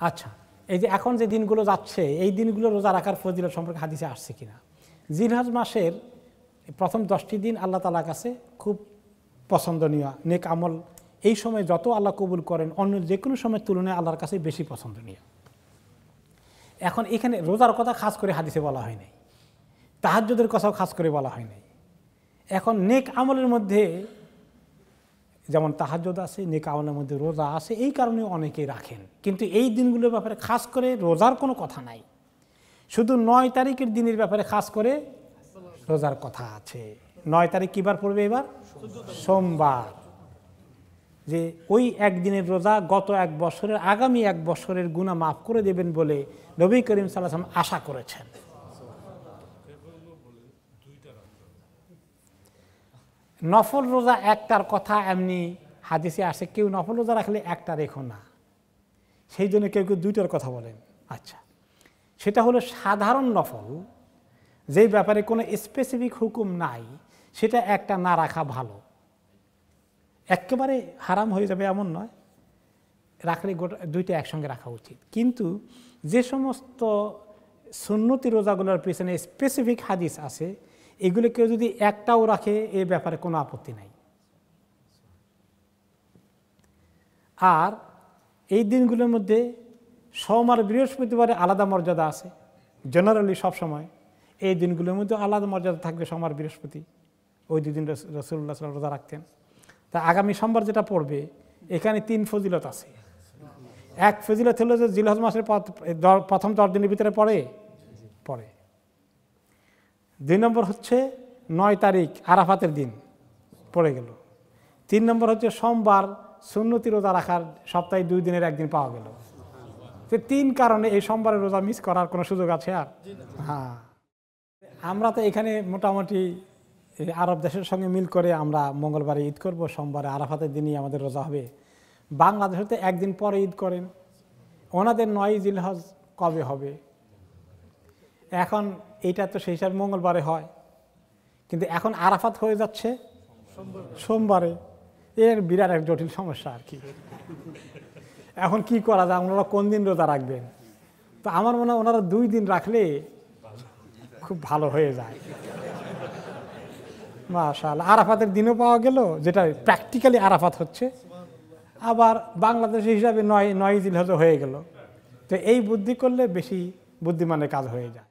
আচ্ছা এই যে এখন যে দিনগুলো যাচ্ছে, এই দিনগুলো রোজা রাখার ফজিলত সম্পর্কে হাদিসে আসছে কিনা? জিনহাজ মাসের প্রথম দশটি দিন আল্লাহ তালার কাছে খুব পছন্দনীয়, নেক আমল। এই সময় যত আল্লাহ কবুল করেন, অন্য যে কোনো সময়ের তুলনায় আল্লাহর কাছে বেশি পছন্দনীয়। এখন এখানে রোজার কথা খাস করে হাদিসে বলা হয় নাই। তাহাজ্যদের কথাও খাস করে বলা হয় নাই। এখন নেক আমলের মধ্যে যেমন তাহাজ্জদ আছে, নেক আমলের মধ্যে রোজা আছে, এই কারণে অনেকে রাখেন। কিন্তু এই দিনগুলোর ব্যাপারে খাস করে রোজার কোনো কথা নাই। শুধু নয় তারিখের দিনের ব্যাপারে খাস করে রোজার কথা আছে। নয় তারিখ কিবার পড়বে এবার? সোমবার। যে ওই একদিনের রোজা গত এক বছরের, আগামী এক বছরের গুণা মাফ করে দেবেন বলে নবী করিম সাল্লাম আশা করেছেন। নফল রোজা একটার কথা এমনি হাদিসে আসে, কেউ নফল রোজা রাখলে একটা রেখো না। সেই জন্য কেউ কেউ দুইটার কথা বলেন। আচ্ছা সেটা হলো সাধারণ নফল, যেই ব্যাপারে কোনো স্পেসিফিক হুকুম নাই, সেটা একটা না রাখা ভালো। একেবারে হারাম হয়ে যাবে এমন নয়, রাখলে গোটা, দুইটা একসঙ্গে রাখা উচিত। কিন্তু যে সমস্ত সুন্নতি রোজাগুলোর পেছনে স্পেসিফিক হাদিস আছে এগুলো কেউ যদি একটাও রাখে, এ ব্যাপারে কোনো আপত্তি নাই। আর এই দিনগুলোর মধ্যে সোম আর বৃহস্পতিবারে আলাদা মর্যাদা আছে। জেনারেলি সবসময় এই দিনগুলোর মধ্যে আলাদা মর্যাদা থাকবে সোম আর বৃহস্পতি। ওই দুদিন রসুল্লাহ সাল্লাম রোজা রাখতেন। তা আগামী সোমবার যেটা পড়বে, এখানে তিন ফজিলত আছে। এক ফজিলত হলো যে জিলহজ মাসের প্রথম দশ দিনের ভিতরে পড়ে? পড়ে। দুই নম্বর হচ্ছে নয় তারিখ আরাফাতের দিন পড়ে গেল। তিন নম্বর হচ্ছে সোমবার সুন্নতি রোজা রাখার সপ্তাহে দুই দিনের একদিন পাওয়া গেল। তো তিন কারণে এই সোমবারের রোজা মিস করার কোনো সুযোগ আছে আর? হ্যাঁ। আমরা তো এখানে মোটামুটি আরব দেশের সঙ্গে মিল করে আমরা মঙ্গলবারে ঈদ করব, সোমবারে আরাফাতের দিনই আমাদের রোজা হবে। বাংলাদেশে তো একদিন পরে ঈদ করেন। ওনাদের নয় জিলহজ কবে হবে? এখন এইটা তো সেই হিসাবে মঙ্গলবারে হয়। কিন্তু এখন আরাফাত হয়ে যাচ্ছে সোমবারে। এর বিরাট এক জটিল সমস্যা আর কি। এখন কি করা যায়? ওনারা কোন দিন রোজা রাখবেন? তো আমার মনে হয় ওনারা দুই দিন রাখলে খুব ভালো হয়ে যায়। মাশাল আরাফাতের দিনও পাওয়া গেল, যেটা প্র্যাকটিক্যালি আরাফাত হচ্ছে। আবার বাংলাদেশ হিসাবে নয় নয় জিল হয়ে গেল। তো এই বুদ্ধি করলে বেশি বুদ্ধিমানের কাজ হয়ে যায়।